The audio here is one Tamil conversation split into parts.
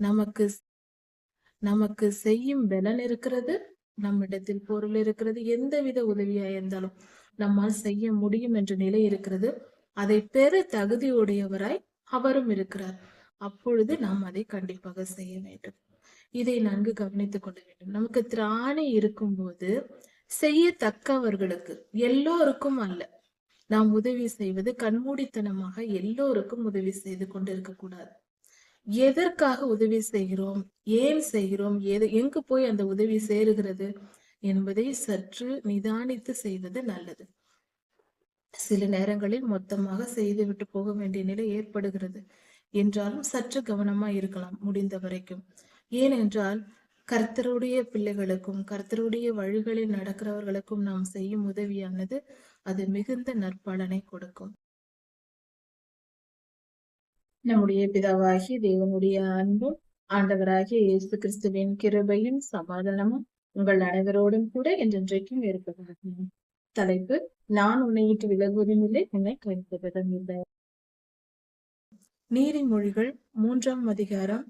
நமக்கு நமக்கு செய்யும் பலன் இருக்கிறது நம்மிடத்தில் பொருள் இருக்கிறது எந்தவித உதவியா இருந்தாலும் நம்மால் செய்ய முடியும் என்ற நிலை இருக்கிறது. அதை பெற தகுதியுடையவராய் அவரும் இருக்கிறார். அப்பொழுது நாம் அதை கண்டிப்பாக செய்ய வேண்டும். இதை நன்கு கவனித்துக் கொள்ள வேண்டும். நமக்கு திராணி இருக்கும்போது செய்யத்தக்கவர்களுக்கு எல்லோருக்கும் அல்ல. நாம் உதவி செய்வது கண்மூடித்தனமாக எல்லோருக்கும் உதவி செய்து கொண்டிருக்க கூடாது. எதற்காக உதவி செய்கிறோம்? ஏன் செய்கிறோம்? எது எங்கு போய் அந்த உதவி சேருகிறது என்பதை சற்று நிதானித்து செய்வது நல்லது. சில நேரங்களில் மொத்தமாக செய்துவிட்டு போக வேண்டிய நிலை ஏற்படுகிறது. என்றாலும் சற்று கவனமா இருக்கலாம் முடிந்த வரைக்கும். ஏனென்றால் கர்த்தருடைய பிள்ளைகளுக்கும் கர்த்தருடைய வழிகளில் நடக்கிறவர்களுக்கும் நாம் செய்யும் உதவியானது அது மிகுந்த நற்பலனை கொடுக்கும். நம்முடைய பிதாவாகிய தேவனுடைய அன்பும் ஆண்டவராகிய இயேசு கிறிஸ்துவின் கிருபையும் சமாதானமும் உங்கள் அனைவரோடும் கூட என்றென்றைக்கும் இருப்பதாக. தலைப்பு நான் உன்னை விட்டு விலகுவதும் இல்லை உன்னை கைவிடுவதும் இல்லை நீதிமொழிகள் மூன்றாம் அதிகாரம்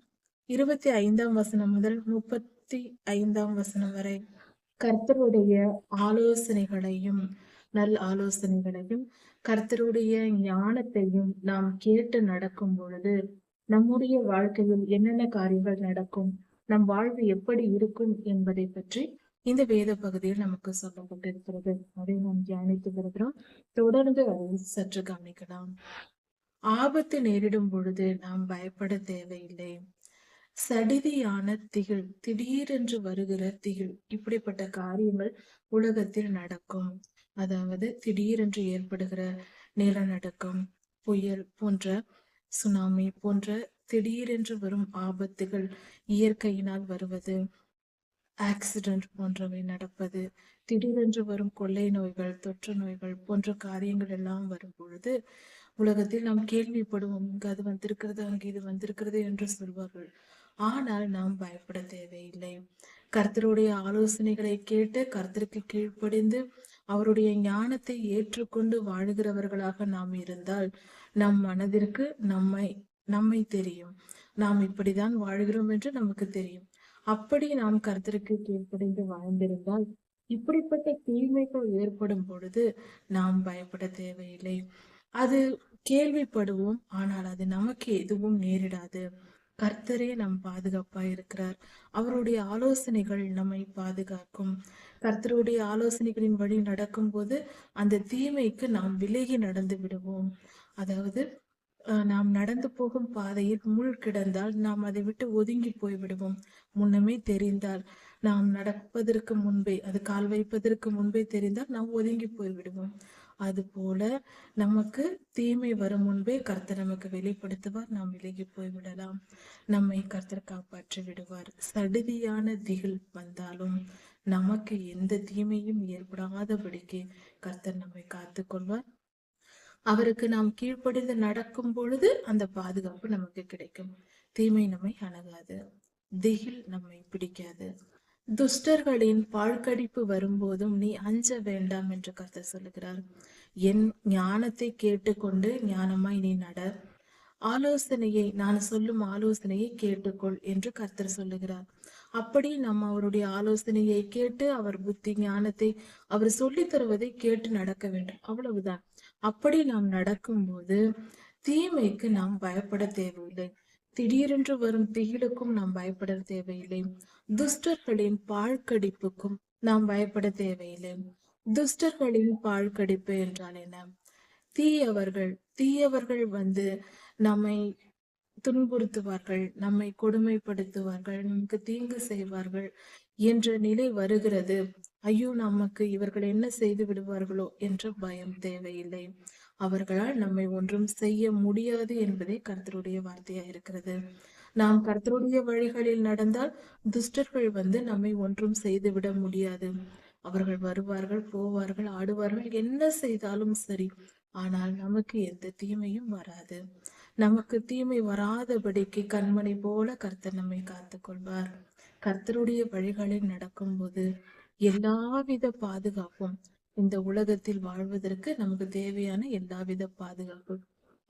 இருபத்தி ஐந்தாம் வசனம் முதல் முப்பத்தி ஐந்தாம் வசனம் வரை. கர்த்தருடைய ஆலோசனைகளையும் நல் ஆலோசனைகளையும் கர்த்தருடைய ஞானத்தையும் நாம் கேட்டு நடக்கும் பொழுது நம்முடைய வாழ்க்கையில் என்னென்ன காரியங்கள் நடக்கும் நம் வாழ்வு எப்படி இருக்கும் என்பதை பற்றி இந்த வேத பகுதியில் நமக்கு சொல்லப்பட்டிருக்கிறது. அதை நாம் தியானித்து வருகிறோம். தொடர்ந்து அதை சற்று கவனிக்கலாம். ஆபத்து நேரிடும் பொழுது நாம் பயப்பட தேவையில்லை. சடிதியான திகில் திடீரென்று வருகிற திகில் இப்படிப்பட்ட காரியங்கள் உலகத்தில் நடக்கும். அதாவது திடீரென்று ஏற்படுகிற நிலநடுக்கம் புயல் போன்ற சுனாமி போன்ற திடீரென்று வரும் ஆபத்துகள் இயற்கையினால் வருவது ஆக்சிடென்ட் போன்றவை நடப்பது திடீரென்று வரும் கொள்ளை நோய்கள் தொற்று நோய்கள் போன்ற காரியங்கள் எல்லாம் வரும் பொழுது உலகத்தில் நாம் கேள்விப்படுவோம் இங்கு அது வந்திருக்கிறது அங்கு இது வந்திருக்கிறது என்று சொல்வார்கள். ஆனால் நாம் பயப்பட தேவையில்லை. கர்த்தருடைய ஆலோசனைகளை கேட்டு கர்த்தருக்கு கீழ்ப்படிந்து அவருடைய ஞானத்தை ஏற்றுக்கொண்டு வாழுகிறவர்களாக நாம் இருந்தால் நம் மனதிற்கு நம்மை நம்மை தெரியும். நாம் இப்படிதான் வாழ்கிறோம் என்று நமக்கு தெரியும். அப்படி நாம் கருத்திற்கு கீழ்ப்படைந்து வாழ்ந்திருந்தால் இப்படிப்பட்ட தீமைகள் ஏற்படும் பொழுது நாம் பயப்பட தேவையில்லை. அது கேள்விப்படுவோம் ஆனால் அது நமக்கு எதுவும் நேரிடாது. கர்த்தரே நம் பாதுகாப்பா இருக்கிறார். அவருடைய ஆலோசனைகள் நம்மை பாதுகாக்கும். கர்த்தருடைய ஆலோசனைகளின் வழி நடக்கும் போது அந்த தீமைக்கு நாம் விலகி நடந்து விடுவோம். அதாவது நாம் நடந்து போகும் பாதையில் முள் கிடந்தால் நாம் அதை விட்டு ஒதுங்கி போய் விடுவோம். முன்னமே தெரிந்தால் நாம் நடப்பதற்கு முன்பே அது கால் வைப்பதற்கு முன்பே தெரிந்தால் நாம் ஒதுங்கி போய் விடுவோம். அதுபோல நமக்கு தீமை வரும் முன்பே கர்த்தர் நமக்கு வெளிப்படுத்துவார். நாம் விலகி போய் விடலாம் நம்மை கர்த்தர் காப்பாற்றி விடுவார். சடுதியான திகில் வந்தாலும் நமக்கு எந்த தீமையும் ஏற்படாதபடிக்கு கர்த்தர் நம்மை காத்து கொள்வார் அவருக்கு நாம் கீழ்ப்படிந்து நடக்கும் பொழுது அந்த பாதுகாப்பு நமக்கு கிடைக்கும். தீமை நம்மை அணுகாது. திகில் நம்மை பிடிக்காது. துஷ்டர்களின் பாழ்கடிப்பு வரும்போதும் நீ அஞ்ச வேண்டாம் என்று கர்த்தர் சொல்லுகிறார். என் ஞானத்தை கேட்டுக்கொண்டு ஞானமாய் நீ நட. ஆலோசனையை நான் சொல்லும் ஆலோசனையை கேட்டுக்கொள் என்று கர்த்தர் சொல்லுகிறார். அப்படி நம்ம அவருடைய ஆலோசனையை கேட்டு அவர் புத்தி ஞானத்தை அவர் சொல்லி தருவதை கேட்டு நடக்க வேண்டும். அவ்வளவுதான். அப்படி நாம் நடக்கும்போது தீமைக்கு நாம் பயப்பட தேவையில்லை. திடீரென்று வரும் திகிலுக்கும் நாம் பயப்பட தேவையில்லை. துஷ்டர்களின் பாழ்கடிப்புக்கும் நாம் பயப்பட தேவையில்லை. துஷ்டர்களின் பாழ்கடிப்பு என்றால் என்ன? தீயவர்கள் தீயவர்கள் வந்து நம்மை துன்புறுத்துவார்கள் நம்மை கொடுமைப்படுத்துவார்கள் நமக்கு தீங்கு செய்வார்கள் என்ற நிலை வருகிறது. ஐயோ நமக்கு இவர்கள் என்ன செய்து விடுவார்களோ என்ற பயம் தேவையில்லை. அவர்களால் நம்மை ஒன்றும் செய்ய முடியாது என்பதே கர்த்தருடைய வார்த்தையா இருக்கிறது. நாம் கர்த்தருடைய வழிகளில் நடந்தால் துஷ்டர்கள் வந்து நம்மை ஒன்றும் செய்துவிட முடியாது. அவர்கள் வருவார்கள் போவார்கள் ஆடுவார்கள் என்ன செய்தாலும் சரி. ஆனால் நமக்கு எந்த தீமையும் வராது. நமக்கு தீமை வராதபடிக்கு கண்மணி போல கர்த்தர் நம்மை காத்துக் கொள்வார் கர்த்தருடைய வழிகளில் நடக்கும்போது எல்லாவித பாதுகாப்பும் இந்த உலகத்தில் வாழ்வதற்கு நமக்கு தேவையான எல்லாவித பாதுகாப்பு.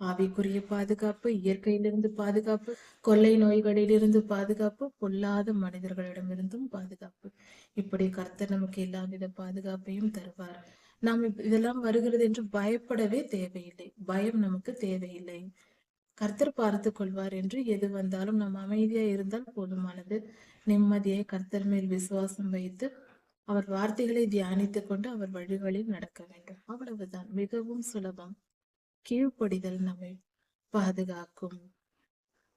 ஆவிக்குரிய பாதுகாப்பு இயற்கையிலிருந்து பாதுகாப்பு கொள்ளை நோய்களிலிருந்து பாதுகாப்பு பொல்லாத மனிதர்களிடமிருந்தும் பாதுகாப்பு. இப்படி கர்த்தர் நமக்கு எல்லாவித பாதுகாப்பையும் தருவார். நாம் இதெல்லாம் வருகிறது என்று பயப்படவே தேவையில்லை. பயம் நமக்கு தேவையில்லை. கர்த்தர் பார்த்து கொள்வார் என்று எது வந்தாலும் நாம் அமைதியா இருந்தால் போதுமானது. நிம்மதியை கர்த்தர் மேல் விசுவாசம் வைத்து அவர் வார்த்தைகளை தியானித்துக் கொண்டு அவர் வழிகளில் நடக்க வேண்டும். அவ்வளவுதான். மிகவும் சுலபம். கீழ்ப்படிதல் நம்மை பாதுகாக்கும்.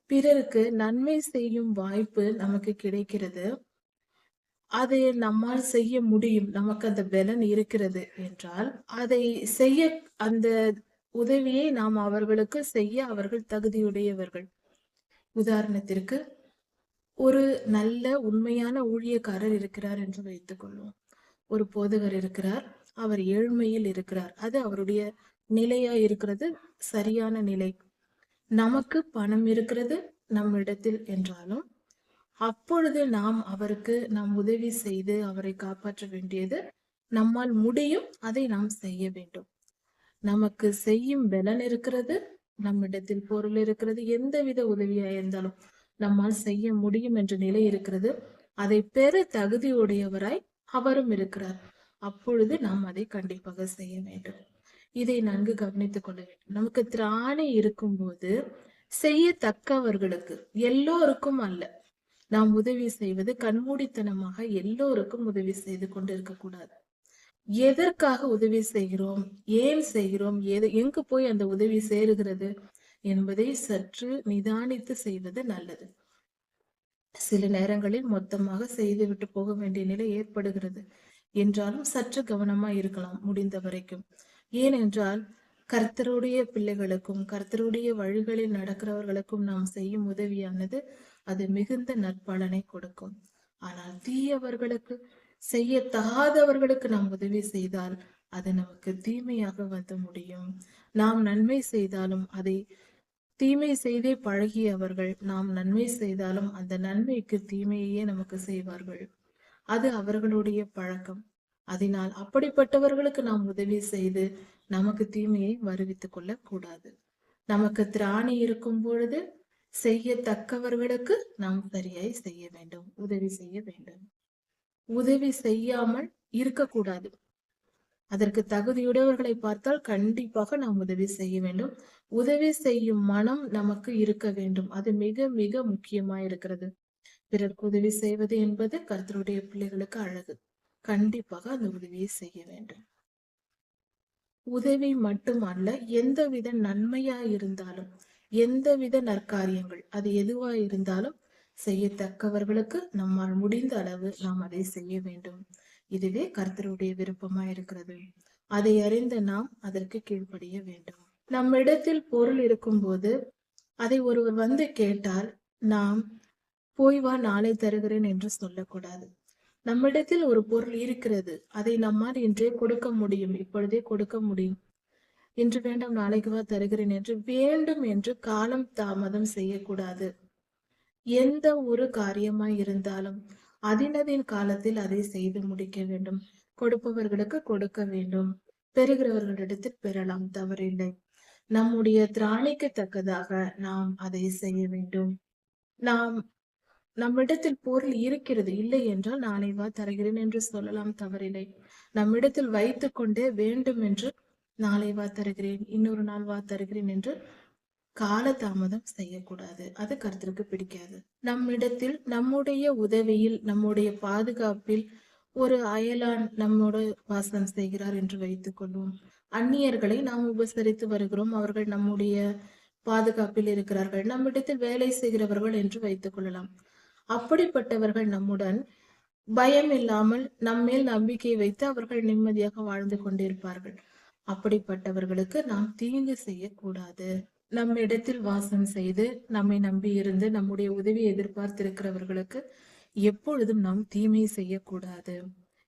பிறருக்கு நன்மை செய்யும் வாய்ப்பு நமக்கு கிடைக்கிறது. அதை நம்மால் செய்ய முடியும். நமக்கு அந்த பலன் இருக்கிறது என்றால் அதை செய்ய அந்த உதவியை நாம் அவர்களுக்கு செய்ய அவர்கள் தகுதியுடையவர்கள். உதாரணத்திற்கு ஒரு நல்ல உண்மையான ஊழியக்காரர் இருக்கிறார் என்று வைத்துக்கொள்வோம் ஒரு போதகர் இருக்கிறார் அவர் ஏழ்மையில் இருக்கிறார். அது அவருடைய நிலையா இருக்கிறது சரியான நிலை. நமக்கு பணம் இருக்கிறது நம்மிடத்தில் என்றாலும் அப்பொழுது நாம் அவருக்கு நாம் உதவி செய்து அவரை காப்பாற்ற வேண்டியது நம்மால் முடியும் அதை நாம் செய்ய வேண்டும். நமக்கு செய்யும் பலன் இருக்கிறது நம்மிடத்தில் பொருள் இருக்கிறது எந்தவித உதவியா இருந்தாலும். நம்மால் செய்ய முடியும் என்ற நிலை இருக்கிறது. அதை பெற தகுதியுடையவராய் அவரும் இருக்கிறார். அப்பொழுது நாம் அதை கண்டிப்பாக செய்ய வேண்டும். இதை நன்கு கவனித்துக் கொள்ள வேண்டும். நமக்கு திராணி இருக்கும்போது செய்யத்தக்கவர்களுக்கு எல்லோருக்கும் அல்ல. நாம் உதவி செய்வது கண்மூடித்தனமாக எல்லோருக்கும் உதவி செய்து கொண்டிருக்க கூடாது. எதற்காக உதவி செய்கிறோம்? ஏன் செய்கிறோம்? எது எங்கு போய் அந்த உதவி சேருகிறது? என்பதை சற்று நிதானித்து செய்வது நல்லது. சில நேரங்களில் மொத்தமாக செய்துவிட்டு போக வேண்டிய நிலை ஏற்படுகிறது. என்றாலும் சற்று கவனமா இருக்கலாம் முடிந்த வரைக்கும். ஏனென்றால் கர்த்தருடைய பிள்ளைகளுக்கும் கர்த்தருடைய வழிகளில் நடக்கிறவர்களுக்கும் நாம் செய்யும் உதவியானது அது மிகுந்த நற்பலனை கொடுக்கும். ஆனால் தீயவர்களுக்கு செய்ய தகாதவர்களுக்கு நாம் உதவி செய்தால் அது நமக்கு தீமையாக வந்து முடியும். நாம் நன்மை செய்தாலும் அதை தீமை செய்தே பழகியவர்கள் நாம் நன்மை செய்தாலும் அந்த நன்மைக்கு தீமையே நமக்கு செய்வார்கள். அது அவர்களுடைய பழக்கம். அதனால் அப்படிப்பட்டவர்களுக்கு நாம் உதவி செய்து நமக்கு தீமையை வருவித்துக் கொள்ள கூடாது நமக்கு திராணி இருக்கும் பொழுது செய்யத்தக்கவர்களுக்கு நாம் சரியாய் செய்ய வேண்டும் உதவி செய்ய வேண்டும். உதவி செய்யாமல் இருக்கக்கூடாது. அதற்கு தகுதியுடையவர்களை பார்த்தால் கண்டிப்பாக நாம் உதவி செய்ய வேண்டும். உதவி செய்யும் மனம் நமக்கு இருக்க வேண்டும். அது மிக மிக முக்கியமா இருக்கிறது. பிறருக்கு உதவி செய்வது என்பது கர்த்தருடைய பிள்ளைகளுக்கு அழகு. கண்டிப்பாக அந்த உதவியை செய்ய வேண்டும். உதவி மட்டுமல்ல எந்தவித நன்மையா இருந்தாலும் எந்தவித நற்காரியங்கள் அது எதுவா இருந்தாலும் செய்யத்தக்கவர்களுக்கு நம்மால் முடிந்த அளவு நாம் அதை செய்ய வேண்டும். இதுவே கர்த்தருடைய விருப்பமா இருக்கிறது. அதை அறிந்து நாம் அதற்கு கீழ்ப்படிய வேண்டும். நம்மிடத்தில் பொருள் இருக்கும்போது அதை ஒருவர் வந்து கேட்டால் நாம் போய் வா நாளை தருகிறேன் என்று சொல்லக்கூடாது. நம்மிடத்தில் ஒரு பொருள் இருக்கிறது. அதை நம்மால் இன்றே கொடுக்க முடியும். இப்பொழுதே கொடுக்க முடியும். இன்று வேண்டாம் நாளைக்கு வா தருகிறேன் என்று வேண்டும் என்று காலம் தாமதம் செய்யக்கூடாது. எந்த ஒரு காரியமாய் இருந்தாலும் அதினதின் காலத்தில் அதை செய்து முடிக்க வேண்டும். கொடுப்பவர்களுக்கு கொடுக்க வேண்டும். பெறுகிறவர்களிடத்தில் பெறலாம். தவறில்லை. நம்முடைய திராணிக்கு தக்கதாக நாம் அதை செய்ய வேண்டும். நாம் நம்மிடத்தில் பொருள் இருக்கிறது இல்லை என்றால் நாளை வா தருகிறேன் என்று சொல்லலாம். தவறில்லை. நம்மிடத்தில் வைத்துக் கொண்டே வேண்டும் என்று நாளை வா தருகிறேன். இன்னொரு நாள் வா தருகிறேன் என்று காலதாமதம் செய்யக்கூடாது. அது கருத்திற்கு பிடிக்காது. நம்மிடத்தில் நம்முடைய உதவியில் நம்முடைய பாதுகாப்பில் ஒரு அயலான் நம்மோடு வாசம் செய்கிறார் என்று வைத்துக் கொள்வோம். அந்நியர்களை நாம் உபசரித்து வருகிறோம். அவர்கள் நம்முடைய பாதுகாப்பில் இருக்கிறார்கள். நம்மிடத்தில் வேலை செய்கிறவர்கள் என்று வைத்துக் கொள்ளலாம். அப்படிப்பட்டவர்கள் நம்முடன் பயம் இல்லாமல் நம்மேல் நம்பிக்கை வைத்து அவர்கள் நிம்மதியாக வாழ்ந்து கொண்டிருப்பார்கள். அப்படிப்பட்டவர்களுக்கு நாம் தீங்கு செய்யக்கூடாது. நம்ம இடத்தில் வாசம் செய்து நம்மை நம்பி இருந்து நம்முடைய உதவியை எதிர்பார்த்திருக்கிறவர்களுக்கு எப்பொழுதும் நாம் தீமை செய்யக்கூடாது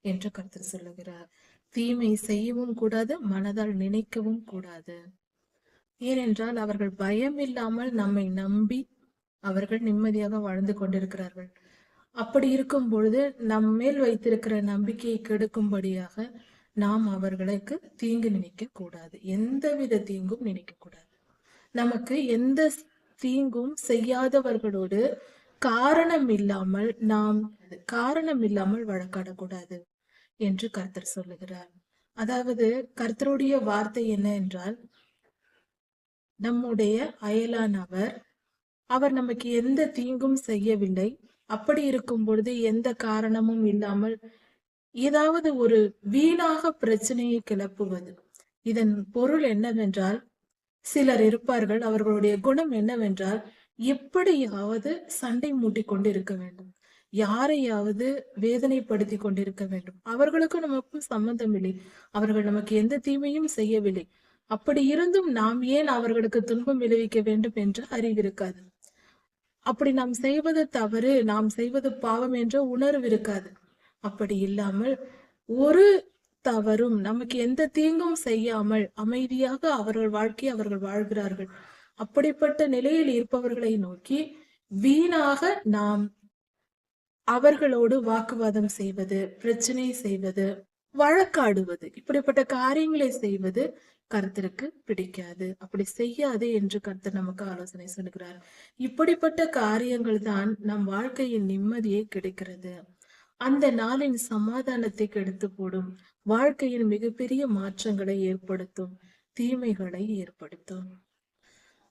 என்று கருத்து சொல்லுகிறார். தீமை செய்யவும் கூடாது மனதால் நினைக்கவும் கூடாது. ஏனென்றால் அவர்கள் பயம் இல்லாமல் நம்மை நம்பி அவர்கள் நிம்மதியாக வாழ்ந்து கொண்டிருக்கிறார்கள். அப்படி இருக்கும் பொழுது நம் மேல் வைத்திருக்கிற நம்பிக்கையை கெடுக்கும்படியாக நாம் அவர்களுக்கு தீங்கு நினைக்க கூடாது எந்தவித தீங்கும் நினைக்க கூடாது நமக்கு எந்த தீங்கும் செய்யாதவர்களோடு காரணம் இல்லாமல் நாம் காரணம் இல்லாமல் வழக்காடக்கூடாது என்று கர்த்தர் சொல்லுகிறார். அதாவது கர்த்தருடைய வார்த்தை என்ன என்றால் நம்முடைய அயலானவர் அவர் நமக்கு எந்த தீங்கும் செய்யவில்லை. அப்படி இருக்கும் பொழுது எந்த காரணமும் இல்லாமல் ஏதாவது ஒரு வீணாக பிரச்சனையை கிளப்புவது. இதன் பொருள் என்னவென்றால் சிலர் இருப்பார்கள். அவர்களுடைய குணம் என்னவென்றால் எப்படியாவது சண்டை மூட்டி கொண்டு இருக்க வேண்டும். யாரையாவது வேதனைப்படுத்தி கொண்டிருக்க வேண்டும். அவர்களுக்கும் நமக்கும் சம்பந்தம் இல்லை. அவர்கள் நமக்கு எந்த தீமையும் செய்யவில்லை. அப்படி இருந்தும் நாம் ஏன் அவர்களுக்கு துன்பம் விளைவிக்க வேண்டும் என்று அறிவிருக்காது? அப்படி நாம் செய்வது தவறு நாம் செய்வது பாவம் என்ற உணர்வு இருக்காது. அப்படி இல்லாமல் ஒரு தவறும் நமக்கு எந்த தீங்கும் செய்யாமல் அமைதியாக அவர்கள் வாழ்க்கை அவர்கள் வாழ்கிறார்கள். அப்படிப்பட்ட நிலையில் இருப்பவர்களை நோக்கி வீணாக நாம் அவர்களோடு வாக்குவாதம் செய்வது பிரச்சனை செய்வது வழக்காடுவது இப்படிப்பட்ட காரியங்களை செய்வது கருத்தருக்கு பிடிக்காது. அப்படி செய்யாது என்று கருத்தர் நமக்கு ஆலோசனை சொல்கிறார் இப்படிப்பட்ட காரியங்கள் தான் நம் வாழ்க்கையின் நிம்மதியை கிடைக்கிறது. அந்த நாளின் சமாதானத்தை கெடுத்து போடும் வாழ்க்கையில் மிகப்பெரிய மாற்றங்களை ஏற்படுத்தும். தீமைகளை ஏற்படுத்தும்.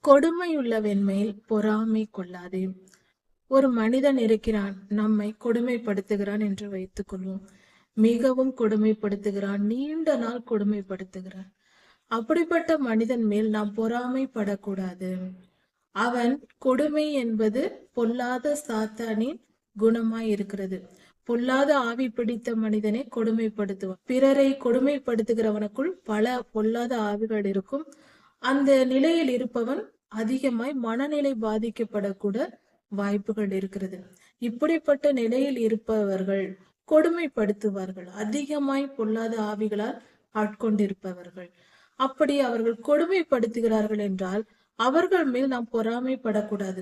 கொடுமையுள்ளவன் மேல் பொறாமை கொள்ளாதே. ஒரு மனிதன் இருக்கிறான் நம்மை கொடுமைப்படுத்துகிறான் என்று வைத்துக் கொள்வோம். மிகவும் கொடுமைப்படுத்துகிறான் நீண்ட நாள் கொடுமைப்படுத்துகிறான். அப்படிப்பட்ட மனிதன் மேல் நாம் பொறாமைப்படக்கூடாது. அவன் கொடுமை என்பது பொல்லாத சாத்தானின் குணமாய் இருக்கிறது. பொல்லாத ஆவி பிடித்த மனிதனை கொடுமைப்படுத்துவான். பிறரை கொடுமைப்படுத்துகிறவனுக்குள் பல பொல்லாத ஆவிகள் இருக்கும். அந்த நிலையில் இருப்பவன் அதிகமாய் மனநிலை பாதிக்கப்படக்கூட வாய்ப்புகள் இருக்கிறது. இப்படிப்பட்ட நிலையில் இருப்பவர்கள் கொடுமைப்படுத்துவார்கள். அதிகமாய் பொல்லாத ஆவிகளால் ஆட்கொண்டிருப்பவர்கள். அப்படி அவர்கள் கொடுமைப்படுத்துகிறார்கள் என்றால் அவர்கள் மேல் நாம் பொறாமைப்படக்கூடாது.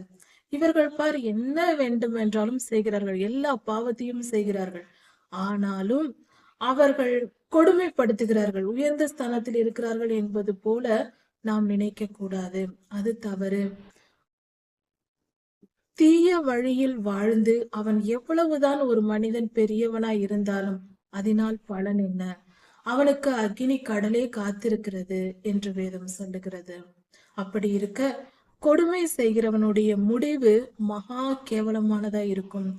இவர்கள் பார் என்ன வேண்டும் என்றாலும் செய்கிறார்கள். எல்லா பாவத்தையும் செய்கிறார்கள். ஆனாலும் அவர்கள் கொடுமைப்படுத்துகிறார்கள். உயர்ந்த ஸ்தானத்தில் இருக்கிறார்கள் என்பது போல நாம் நினைக்க கூடாது. அது தவறு. தீய வழியில் வாழ்ந்து அவன் எவ்வளவுதான் ஒரு மனிதன் பெரியவனாய் இருந்தாலும் அதனால் பலன் என்ன? அவனுக்கு அக்னி கடலே காத்திருக்கிறது என்று வேதம் சொல்லுகிறது. அப்படி இருக்க கொடுமை செய்கிறவனுடைய முடிவு மகா கேவலமானதா இருக்கும்.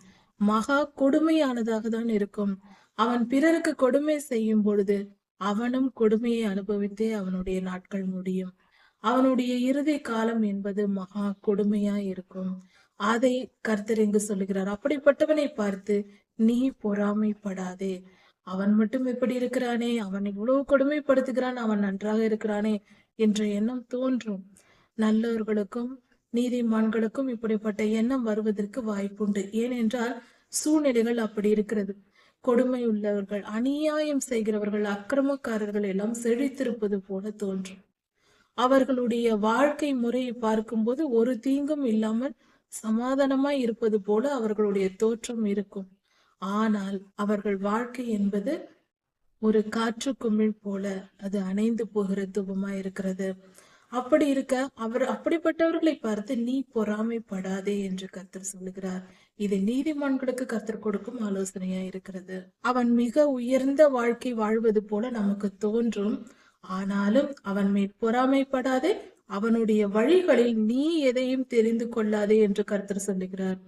மகா கொடுமையானதாக தான் இருக்கும். அவன் பிறருக்கு கொடுமை செய்யும் பொழுது அவனும் கொடுமையை அனுபவித்தே அவனுடைய நாட்கள் முடியும். அவனுடைய இறுதி காலம் என்பது மகா கொடுமையா இருக்கும். அதை கர்த்தர் இங்கு சொல்லுகிறார் அப்படிப்பட்டவனை பார்த்து நீ பொறாமைப்படாதே. அவன் மட்டும் எப்படி இருக்கிறானே அவன் இவ்வளவு கொடுமைப்படுத்துகிறான் அவன் நன்றாக இருக்கிறானே என்ற எண்ணம் தோன்றும். நல்லவர்களுக்கும் நீதிமான்களுக்கும் இப்படிப்பட்ட எண்ணம் வருவதற்கு வாய்ப்புண்டு. ஏனென்றால் சூழ்நிலைகள் அப்படி இருக்கிறது. கொடுமை உள்ளவர்கள் அநியாயம் செய்கிறவர்கள் அக்கிரமக்காரர்கள் எல்லாம் செழித்திருப்பது போல தோன்றும். அவர்களுடைய வாழ்க்கை முறையை பார்க்கும்போது ஒரு தீங்கும் இல்லாமல் சமாதானமாய் இருப்பது போல அவர்களுடைய தோற்றம் இருக்கும். ஆனால் அவர்கள் வாழ்க்கை என்பது ஒரு காற்று குமிழ் போல அது அணைந்து போகிற துபமாய் இருக்கிறது. அப்படி இருக்க அவர் அப்படிப்பட்டவர்களை பார்த்து நீ பொறாமைப்படாதே என்று கர்த்தர் சொல்லுகிறார். இது நீதிமான்களுக்கு கர்த்தர் கொடுக்கும் ஆலோசனையா இருக்கிறது. அவன் மிக உயர்ந்த வாழ்க்கை வாழ்வது போல நமக்கு தோன்றும். ஆனாலும் அவன் மேல் பொறாமைப்படாதே அவனுடைய வழிகளில் நீ எதையும் தெரிந்து கொள்ளாதே என்று கர்த்தர் சொல்லுகிறார்.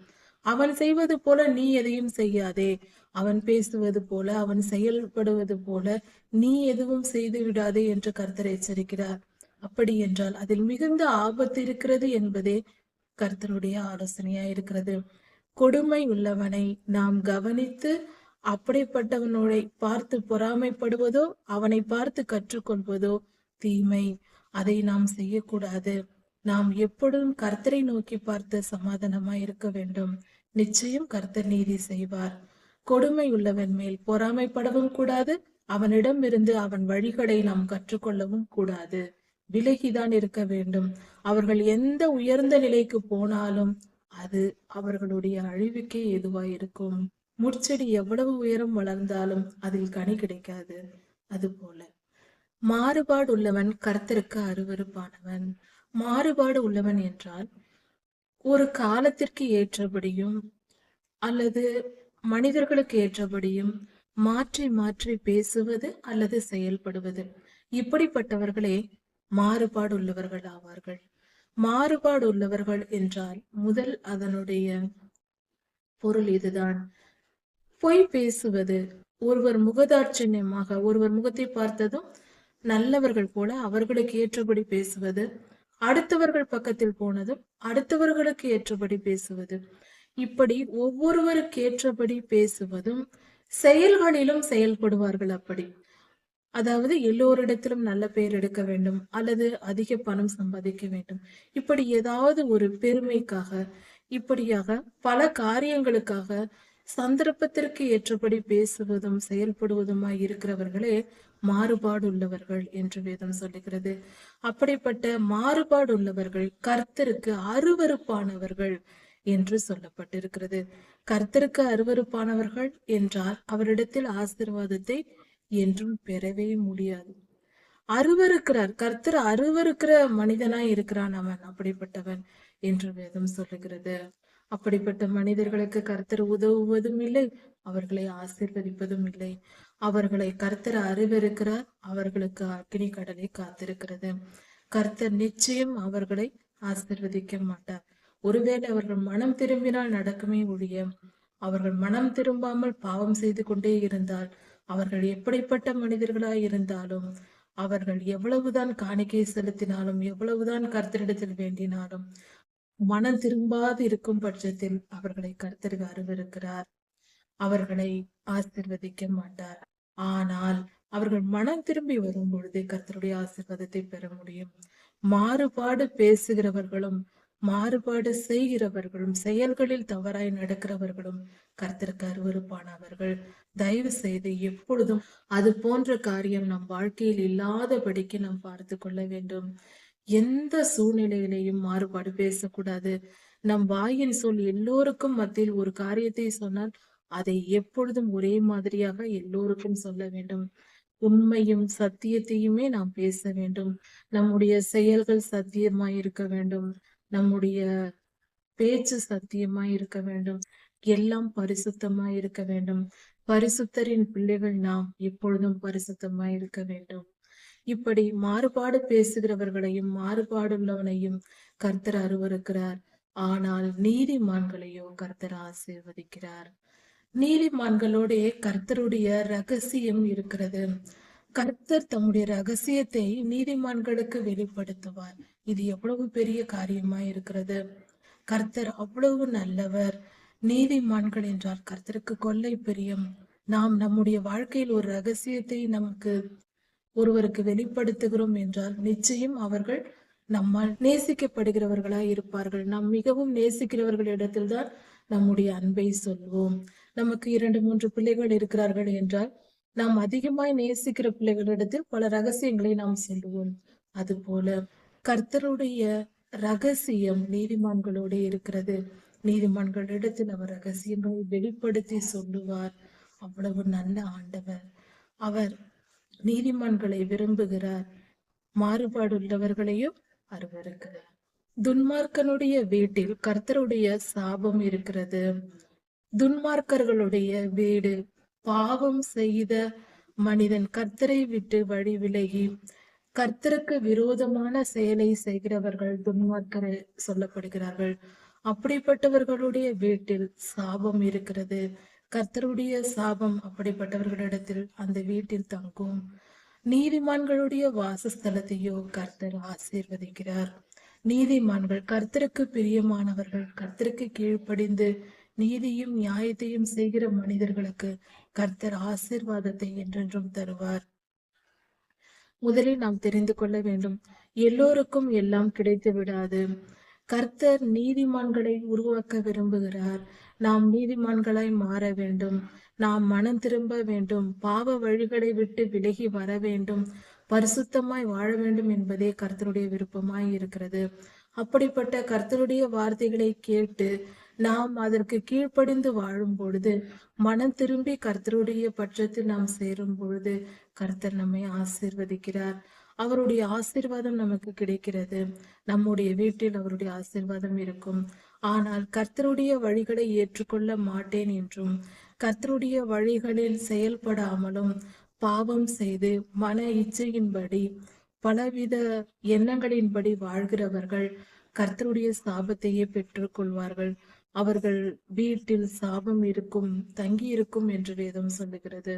அவன் செய்வது போல நீ எதையும் செய்யாதே அவன் பேசுவது போல அவன் செயல்படுவது போல நீ எதுவும் செய்து விடாதே என்று கர்த்தர் எச்சரிக்கிறார். அப்படி என்றால் அதில் மிகுந்த ஆபத்து இருக்கிறது என்பதே கர்த்தருடைய ஆலோசனையா இருக்கிறது. கொடுமை உள்ளவனை நாம் கவனித்து அப்படிப்பட்டவனோட பார்த்து பொறாமைப்படுவதோ அவனை பார்த்து கற்றுக்கொள்வதோ தீமை. அதை நாம் செய்யக்கூடாது. நாம் எப்பொழுதும் கர்த்தரை நோக்கி பார்த்து சமாதானமா இருக்க வேண்டும். நிச்சயம் கர்த்தர் நீதி செய்வார். கொடுமை உள்ளவன் மேல் பொறாமைப்படவும் கூடாது. அவனிடம் இருந்து அவன் வழிகளை நாம் கற்றுக்கொள்ளவும் கூடாது. விலகிதான் இருக்க வேண்டும். அவர்கள் எந்த உயர்ந்த நிலைக்கு போனாலும் அது அவர்களுடைய அழிவுக்கே எதுவாய் இருக்கும். முட்செடி எவ்வளவு உயரம் வளர்ந்தாலும் அதில் கனி கிடைக்காது. அது போல மாறுபாடுள்ளவன் கர்த்தருக்கு அருவருப்பானவன். மாறுபாடு உள்ளவன் என்றால் ஒரு காலத்திற்கு ஏற்றபடியும் அல்லது மனிதர்களுக்கு ஏற்றபடியும் மாற்றி மாற்றி பேசுவது அல்லது செயல்படுவது. இப்படிப்பட்டவர்களே மாறுபாடு உள்ளவர்கள் ஆவார்கள் மாறுபாடு உள்ளவர்கள் என்றால் முதல் அதனுடைய பொருள் இதுதான். பொய் பேசுவது ஒருவர் முகதாட்சண்யமாக ஒருவர் முகத்தை பார்த்ததும் நல்லவர்கள் போல அவர்களுக்கு ஏற்றபடி பேசுவது அடுத்தவர்கள் பக்கத்தில் போனதும் அடுத்தவர்களுக்கு ஏற்றபடி பேசுவது. இப்படி ஒவ்வொருவருக்கு ஏற்றபடி பேசுவதும் செயல்களிலும் செயல்படுவார்கள் அப்படி. அதாவது எல்லோரிடத்திலும் நல்ல பெயர் எடுக்க வேண்டும் அல்லது அதிக பணம் சம்பாதிக்க வேண்டும். இப்படி ஏதாவது ஒரு பெருமைக்காக இப்படியாக பல காரியங்களுக்காக சந்தர்ப்பத்திற்கு ஏற்றபடி பேசுவதும் செயல்படுவதுமாய் இருக்கிறவர்களே மாறுபாடு உள்ளவர்கள் என்று வேதம் சொல்லுகிறது. அப்படிப்பட்ட மாறுபாடு உள்ளவர்கள் கர்த்தருக்கு அருவருப்பானவர்கள் என்று சொல்லப்பட்டிருக்கிறது. கர்த்தருக்கு அருவருப்பானவர்கள் என்றால் அவரிடத்தில் ஆசீர்வாதத்தை என்றும் பெறவே முடியாது. அருவருக்கிறார். கர்த்தர் அருவருக்கிற மனிதனாய் இருக்கிறான் அவன் அப்படிப்பட்டவன் என்று வேதம் சொல்லுகிறது. அப்படிப்பட்ட மனிதர்களுக்கு கர்த்தர் உதவுவதும் இல்லை அவர்களை ஆசீர்வதிப்பதும் இல்லை. அவர்களை கர்த்தர் அறிவிருக்கிறார் அவர்களுக்கு அக்னி கடலை காத்திருக்கிறது. கர்த்தர் நிச்சயம் அவர்களை ஆசிர்வதிக்க மாட்டார். ஒருவேளை அவர்கள் மனம் திரும்பினால் நடக்குமே ஒழிய அவர்கள் மனம் திரும்பாமல் பாவம் செய்து கொண்டே இருந்தால் அவர்கள் எப்படிப்பட்ட மனிதர்களாய் இருந்தாலும் அவர்கள் எவ்வளவுதான் காணிக்கை செலுத்தினாலும் எவ்வளவுதான் கர்த்தரிடத்தில் வேண்டினாலும் மனம் திரும்பாது இருக்கும் பட்சத்தில் அவர்களை கர்த்தருக்கு அறிவிருக்கிறார் அவர்களை ஆசிர்வதிக்க மாட்டார். ஆனால் அவர்கள் மனம் திரும்பி வரும் பொழுது கர்த்தருடைய ஆசிர்வாதத்தை பெற முடியும். மாறுபாடு பேசுகிறவர்களும் மாறுபாடு செய்கிறவர்களும் செயல்களில் தவறாய் நடக்கிறவர்களும் கர்த்தருக்கு அருவறுப்பானவர்கள் தயவு செய்து எப்பொழுதும் அது போன்ற காரியம் நம் வாழ்க்கையில் இல்லாதபடிக்கு நாம் பார்த்து கொள்ள வேண்டும். எந்த சூழ்நிலையிலையும் மாறுபாடு பேசக்கூடாது. நம் வாயின் சொல் எல்லோருக்கும் மத்தியில் ஒரு காரியத்தை சொன்னால் அதை எப்பொழுதும் ஒரே மாதிரியாக எல்லோருக்கும் சொல்ல வேண்டும். உண்மையும் சத்தியத்தையுமே நாம் பேச வேண்டும். நம்முடைய செயல்கள் சத்தியமாய் இருக்க வேண்டும். நம்முடைய பேச்சு சத்தியமா இருக்க வேண்டும். எல்லாம் பரிசுத்தமா இருக்க வேண்டும். பரிசுத்தரின் பிள்ளைகள் நாம் எப்பொழுதும் பரிசுத்தமா இருக்க வேண்டும். இப்படி மாறுபாடு பேசுகிறவர்களையும் மாறுபாடுள்ளவனையும் கர்த்தர் அருவருக்கிறார். ஆனால் நீதிமான்களையோ கர்த்தர் ஆசீர்வதிக்கிறார். நீதிமான்களோட கர்த்தருடைய ரகசியம் இருக்கிறது. கர்த்தர் தம்முடைய ரகசியத்தை நீதிமான்களுக்கு வெளிப்படுத்துவார். இது எவ்வளவு பெரிய காரியமா இருக்கிறது? கர்த்தர் அவ்வளவு நல்லவர். நீதிமான்கள் என்றால் கர்த்தருக்கு கொள்ளை பிரியம். நாம் நம்முடைய வாழ்க்கையில் ஒரு ரகசியத்தை நமக்கு ஒருவருக்கு வெளிப்படுத்துகிறோம் என்றால் நிச்சயம் அவர்கள் நம்மால் நேசிக்கப்படுகிறவர்களாய் இருப்பார்கள். நாம் மிகவும் நேசிக்கிறவர்களிடத்தில் தான் நம்முடைய அன்பை சொல்வோம். நமக்கு இரண்டு மூன்று பிள்ளைகள் இருக்கிறார்கள் என்றால் நாம் அதிகமாய் நேசிக்கிற பிள்ளைகளிடத்தில் பல ரகசியங்களை நாம் சொல்லுவோம் அதுபோல கர்த்தருடைய ரகசியம் நீதிமான்களோடு இருக்கிறது. நீதிமான்களிடத்தில் அவர் ரகசியங்களை வெளிப்படுத்தி சொல்லுவார். அவ்வளவு நல்ல ஆண்டவர். அவர் நீதிமான்களை விரும்புகிறார். மாறுபாடுள்ளவர்களையும் அருவருக்கிறார். துன்மார்க்கனுடைய வீட்டில் கர்த்தருடைய சாபம் இருக்கிறது. துன்மார்க்கர்களுடைய வீடு பாவம் செய்த மனிதன் கர்த்தரை விட்டு வழி விலகி கர்த்தருக்கு விரோதமான செயலை செய்கிறவர்கள் துன்மார்க்கரை சொல்லப்படுகிறார்கள். அப்படிப்பட்டவர்களுடைய வீட்டில் சாபம் இருக்கிறது. கர்த்தருடைய சாபம் அப்படிப்பட்டவர்களிடத்தில் அந்த வீட்டில் தங்கும். நீதிமான்களுடைய வாசஸ்தலத்தையோ கர்த்தர் ஆசீர்வதிக்கிறார். நீதிமான்கள் கர்த்தருக்கு பிரியமானவர்கள் கர்த்தருக்கு கீழ்ப்படிந்து நீதியும் நியாயத்தையும் செய்கிற மனிதர்களுக்கு கர்த்தர் ஆசீர்வாதத்தை என்றென்றும் தருவார். முதலில் நாம் தெரிந்து கொள்ள வேண்டும். எல்லோருக்கும் எல்லாம் கிடைத்து விடாது. கர்த்தர் நீதிமான்களை உருவாக்க விரும்புகிறார். நாம் நீதிமான்களாய் மாற வேண்டும். நாம் மனம் திரும்ப வேண்டும். பாவ வழிகளை விட்டு விலகி வர வேண்டும். பரிசுத்தமாய் வாழ வேண்டும் என்பதே கர்த்தருடைய விருப்பமாய் இருக்கிறது. அப்படிப்பட்ட கர்த்தருடைய வார்த்தைகளை கேட்டு நாம் அதற்கு கீழ்ப்படிந்து வாழும் பொழுது மனம் திரும்பி கர்த்தருடைய பட்சத்தில் நாம் சேரும் பொழுது கர்த்தர் நம்மை ஆசீர்வதிக்கிறார். அவருடைய ஆசீர்வாதம் நமக்கு கிடைக்கிறது. நம்முடைய வீட்டில் அவருடைய ஆசீர்வாதம் இருக்கும். ஆனால் கர்த்தருடைய வழிகளை ஏற்றுக்கொள்ள மாட்டேன் என்றும் கர்த்தருடைய வழிகளில் செயல்படாமலும் பாவம் செய்து மன இச்சையின்படி பலவித எண்ணங்களின்படி வாழ்கிறவர்கள் கர்த்தருடைய சாபத்தையே பெற்றுக்கொள்வார்கள். அவர்கள் வீட்டில் சாபம் இருக்கும் தங்கி இருக்கும் என்று வேதம் சொல்லுகிறது.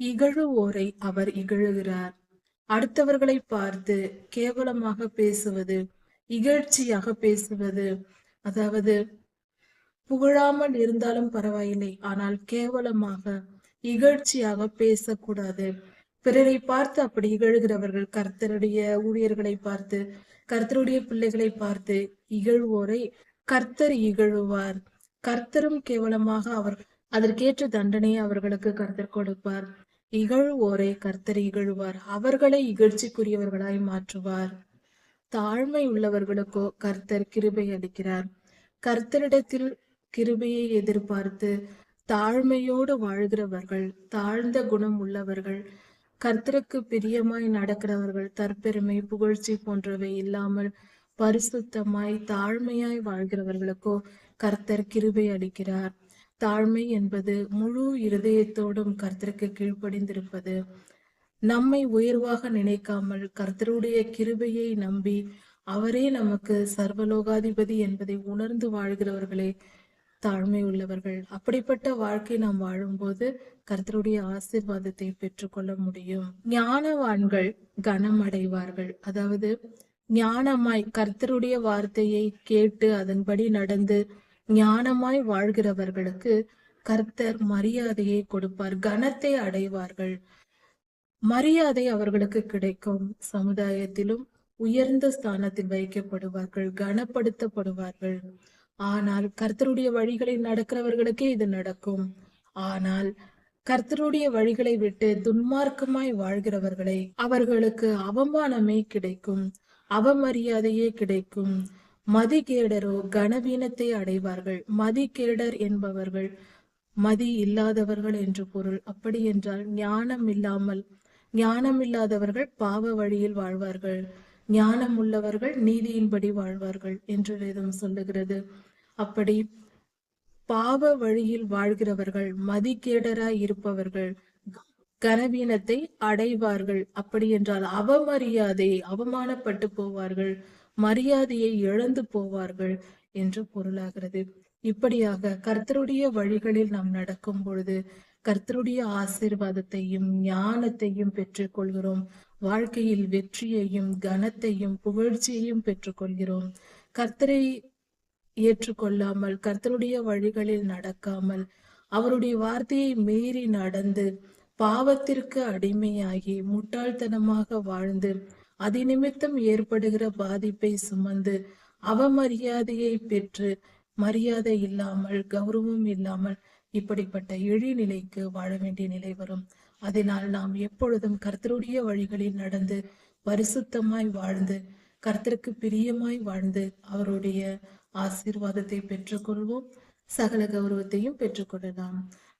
இகழுவோரை அவர் இகழுகிறார். அடுத்தவர்களை பார்த்து கேவலமாக பேசுவது இகழ்ச்சியாக பேசுவது. அதாவது புகழாமல் இருந்தாலும் பரவாயில்லை ஆனால் கேவலமாக இகழ்ச்சியாக பேசக்கூடாது. பிறரை பார்த்து அப்படி இகழ்கிறவர்கள் கர்த்தருடைய ஊழியர்களை பார்த்து கர்த்தருடைய பிள்ளைகளை பார்த்து இகழ்வோரை கர்த்தர் இகழுவார். கர்த்தரும் கேவலமாக அவர் அதற்கேற்ற தண்டனையை அவர்களுக்கு கர்த்தர் கொடுப்பார். இகழ்வோரை கர்த்தர் இகழுவார். அவர்களை இகழ்ச்சிக்குரியவர்களாய் மாற்றுவார். தாழ்மை உள்ளவர்களுக்கோ கர்த்தர் கிருபை அளிக்கிறார். கர்த்தரிடத்தில் கிருபையை எதிர்பார்த்து தாழ்மையோடு வாழ்கிறவர்கள் தாழ்ந்த குணம் உள்ளவர்கள் கர்த்தருக்கு பிரியமாய் நடக்கிறவர்கள் தற்பெருமை புகழ்ச்சி போன்றவை இல்லாமல் பரிசுத்தமாய் தாழ்மையாய் வாழ்கிறவர்களுக்கோ கர்த்தர் கிருபை அளிக்கிறார். தாழ்மை என்பது முழு இருதயத்தோடும் கர்த்தருக்கு கீழ்ப்படிந்திருப்பது. நம்மை உயர்வாக நினைக்காமல் கர்த்தருடைய கிருபையை நம்பி அவரே நமக்கு சர்வலோகாதிபதி என்பதை உணர்ந்து வாழ்கிறவர்களே தாழ்மை உள்ளவர்கள். அப்படிப்பட்ட வாழ்க்கை நாம் வாழும்போது கர்த்தருடைய ஆசிர்வாதத்தை பெற்றுக்கொள்ள முடியும். ஞானவான்கள் கனம் அடைவார்கள் அதாவது ஞானமாய் கர்த்தருடைய வார்த்தையை கேட்டு அதன்படி நடந்து ஞானமாய் வாழ்கிறவர்களுக்கு கர்த்தர் மரியாதையை கொடுப்பார் கனத்தை அடைவார்கள். மரியாதை அவர்களுக்கு கிடைக்கும். சமுதாயத்திலும் உயர்ந்த ஸ்தானத்தில் வைக்கப்படுவார்கள் கனப்படுத்தப்படுவார்கள். ஆனால் கர்த்தருடைய வழிகளில் நடக்கிறவர்களுக்கே இது நடக்கும். ஆனால் கர்த்தருடைய வழிகளை விட்டு துன்மார்க்கமாய் வாழ்கிறவர்களை அவர்களுக்கு அவமானமே கிடைக்கும். அவமரியாதையே கிடைக்கும். மதிகேடரோ கனவீனத்தை அடைவார்கள். மதிகேடர் என்பவர்கள் மதி இல்லாதவர்கள் என்று பொருள். அப்படி என்றால் ஞானம் இல்லாமல் ஞானம் இல்லாதவர்கள் பாவ வழியில் வாழ்வார்கள். ஞானம் உள்ளவர்கள் நீதியின்படி வாழ்வார்கள் என்று வேதம் சொல்லுகிறது. அப்படி பாவ வழியில் வாழ்கிறவர்கள் மதிகேடராய் இருப்பவர்கள். கனவீனத்தை அடைவார்கள். அப்படி என்றால் அவமரியாதை அவமானப்பட்டு போவார்கள். மரியாதையை இழந்து போவார்கள் என்று பொருளாகிறது. இப்படியாக கர்த்தருடைய வழிகளில் நாம் நடக்கும் பொழுது கர்த்தருடைய ஆசீர்வாதத்தையும் ஞானத்தையும் பெற்றுக்கொள்கிறோம். வாழ்க்கையில் வெற்றியையும் கனத்தையும் புகழ்ச்சியையும் பெற்றுக்கொள்கிறோம். கர்த்தரை ஏற்றுக்கொள்ளாமல் கர்த்தருடைய வழிகளில் நடக்காமல் அவருடைய வார்த்தையை மீறி நடந்து பாவத்திற்கு அடிமையாகி முட்டாள்தனமாக வாழ்ந்து அதி நிமித்தம் ஏற்படுகிற பாதிப்பை சுமந்து அவமரியாதையை பெற்று மரியாதை இல்லாமல் கௌரவம் இல்லாமல் இப்படிப்பட்ட இழிநிலைக்கு வாழ வேண்டிய நிலை வரும். அதனால் நாம் எப்பொழுதும் கர்த்தருடைய வழிகளில் நடந்து பரிசுத்தமாய் வாழ்ந்து கர்த்தருக்கு பிரியமாய் வாழ்ந்து அவருடைய ஆசீர்வாதத்தை பெற்றுக்கொள்வோம். சகல கௌரவத்தையும் பெற்றுக்கொள்ளலாம்.